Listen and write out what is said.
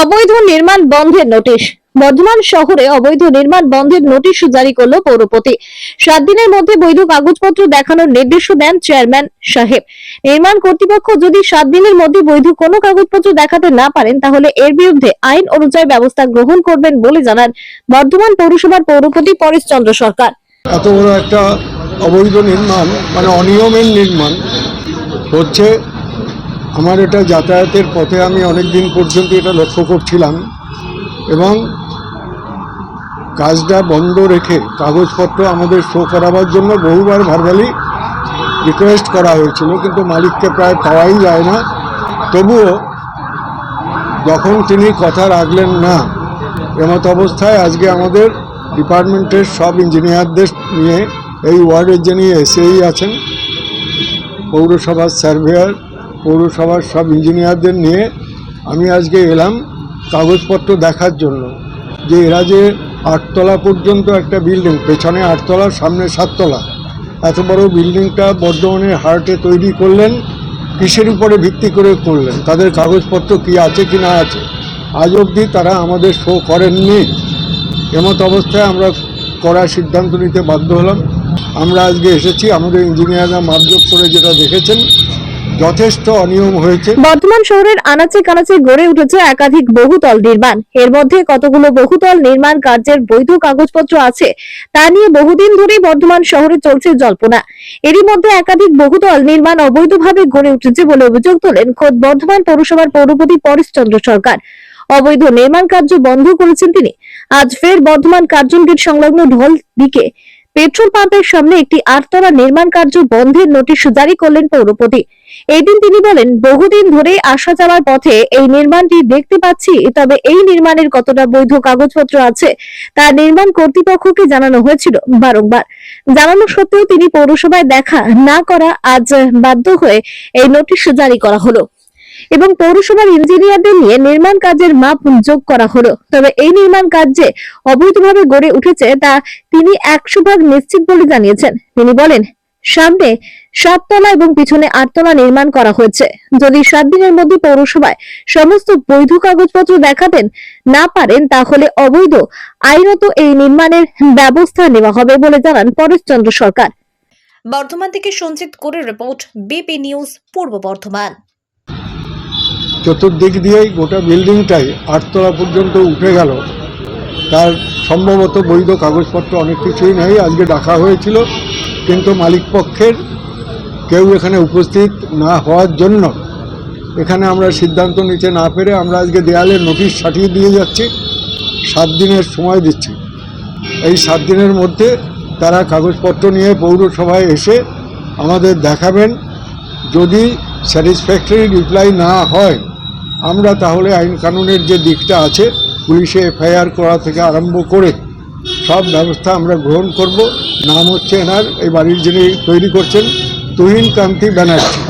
অবৈধ নির্মাণ বন্ধের নোটিশ। বর্ধমান শহরে অবৈধ নির্মাণ বন্ধের নোটিশ জারি করল পৌরপতি। সাত দিনের মধ্যে বৈধ কাগজপত্র দেখানোর নির্দেশও দেন চেয়ারম্যান সাহেব। নির্মাণ কর্তৃপক্ষ যদি সাত দিনের মধ্যে বৈধ কোনো কাগজপত্র দেখাতে না পারেন, তাহলে এর বিরুদ্ধে আইন অনুযায়ী ব্যবস্থা গ্রহণ করবেন বলে জানান বর্ধমান পৌরসভার পৌরপতি পরেশ চন্দ্র সরকার। এত বড় একটা অবৈধ নির্মাণ মানে অনিয়মের নির্মাণ, হচ্ছে আমার এটা যাতায়াতের পথে আমি অনেক দিন পর্যন্ত এটা লক্ষ্য করছিলাম এবং কাজটা বন্ধ রেখে কাগজপত্র আমাদের শো করাবার জন্য বহুবার ভার্বালি রিকোয়েস্ট করা হয়েছিল, কিন্তু মালিককে প্রায় পাওয়াই যায় না। তবুও যখন তিনি কথা রাখলেন, না, এমত অবস্থায় আজকে আমাদের ডিপার্টমেন্টের সব ইঞ্জিনিয়ারদের নিয়ে, এই ওয়ার্ডের যিনি এসেই আছেন, পৌরসভার সার্ভেয়ার পৌরসভার সব ইঞ্জিনিয়ারদের নিয়ে আমি আজকে এলাম কাগজপত্র দেখার জন্য। যে এরা যে আটতলা পর্যন্ত একটা বিল্ডিং, পেছনে আটতলা, সামনে সাততলা। এত বড় বিল্ডিংটা বর্ধমানের হার্টে তৈরি করলেন, কিসের উপরে ভিত্তি করে করলেন, তাদের কাগজপত্র কি আছে কি না আছে। আজ অবধি তারা আমাদের শো করেননি। এমত অবস্থায় আমরা করার সিদ্ধান্ত নিতে বাধ্য হলাম। আমরা আজকে এসেছি, আমাদের ইঞ্জিনিয়াররা মাপজোক করে যেটা দেখেছেন যথেষ্ট অনিয়ম হয়েছে। বর্ধমান শহরের আনাচে কানাচে গড়ে উঠেছে একাধিক বহুতল নির্মাণ। এর মধ্যে কতগুলো বহুতল নির্মাণ কার্যের বৈধ কাগজপত্র আছে, তা নিয়ে বহুদিন শহরে চলছে জল্পনা। এরই মধ্যে একাধিক বহুতল নির্মাণ অবৈধভাবে গড়ে উঠেছে বলে অভিযোগ তোলেন খোদ বর্ধমান পৌরসভার পৌরপতি পরেশ চন্দ্র সরকার। অবৈধ নির্মাণ কার্য বন্ধ করেছেন তিনি। আজ ফের বর্ধমান কার্জন গেট সংলগ্ন ঢল দিকে পেট্রোল পাম্পের সামনে একটি আটতলা নির্মাণ কার্য বন্ধের নোটিশ জারি করলেন পৌরপতি। এদিন তিনি বলেন, বহুদিন ধরে আসা যাওয়ার পথে এই নির্মাণটি দেখতে পাচ্ছি, তবে এই নির্মাণের কতটা বৈধ কাগজপত্র আছে তা নির্মাণ কর্তৃপক্ষকে জানানো হয়েছিল বারংবার। জানানো সত্ত্বেও তিনি পৌরসভায় দেখা না করা আজ বাধ্য হয়ে এই নোটিশ জারি করা হলো। এবং পৌরসভার ইঞ্জিনিয়ারদের নিয়ে নির্মাণ কাজের মাপ যোগ করা হলো। তবে এই নির্মাণ কার্যে অবৈধভাবে গড়ে উঠেছে তা তিনি একশো ভাগ নিশ্চিত বলে জানিয়েছেন। তিনি বলেন, সামনে সাততলা এবং পিছনে আটতলা নির্মাণ করা হয়েছে। যদি সাত দিনের মধ্যে পৌরসভায় সমস্ত বৈধ কাগজপত্র দেখাতেন না পারেন, তাহলে অবৈধ, আইনত এই নির্মাণের ব্যবস্থা নেওয়া হবে বলে জানান পরেশচন্দ্র সরকার। বর্ধমান থেকে সঞ্চিত করে রিপোর্ট, বিপি নিউজ, পূর্ব বর্ধমান। চতুর্দিক দিয়েই গোটা বিল্ডিংটাই আটতলা পর্যন্ত উঠে গেল। তার সম্ভবত বৈধ কাগজপত্র অনেক কিছুই নেই, আজকে ডাকা হয়েছিল। কিন্তু মালিক পক্ষের কেউ এখানে উপস্থিত না হওয়ার জন্য এখানে আমরা সিদ্ধান্ত নিতে না পেরে আমরা আজকে দেয়ালে নোটিশ ছাটিয়ে দিয়ে যাচ্ছি, সাত দিনের সময় দিচ্ছি। এই সাত দিনের মধ্যে তারা কাগজপত্র নিয়ে পৌরসভায় এসে আমাদের দেখাবেন। যদি স্যাটিসফ্যাক্টরি রিপ্লাই না হয় আমরা তাহলে আইন কানুনের যে দিকটা আছে, পুলিশে এফআইআর করা থেকে আরম্ভ করে সব ব্যবস্থা আমরা গ্রহণ করব। নাম হচ্ছে এনার এই বাড়ির যিনি তৈরি করছেন তুহিন কান্তি ব্যানার্জি।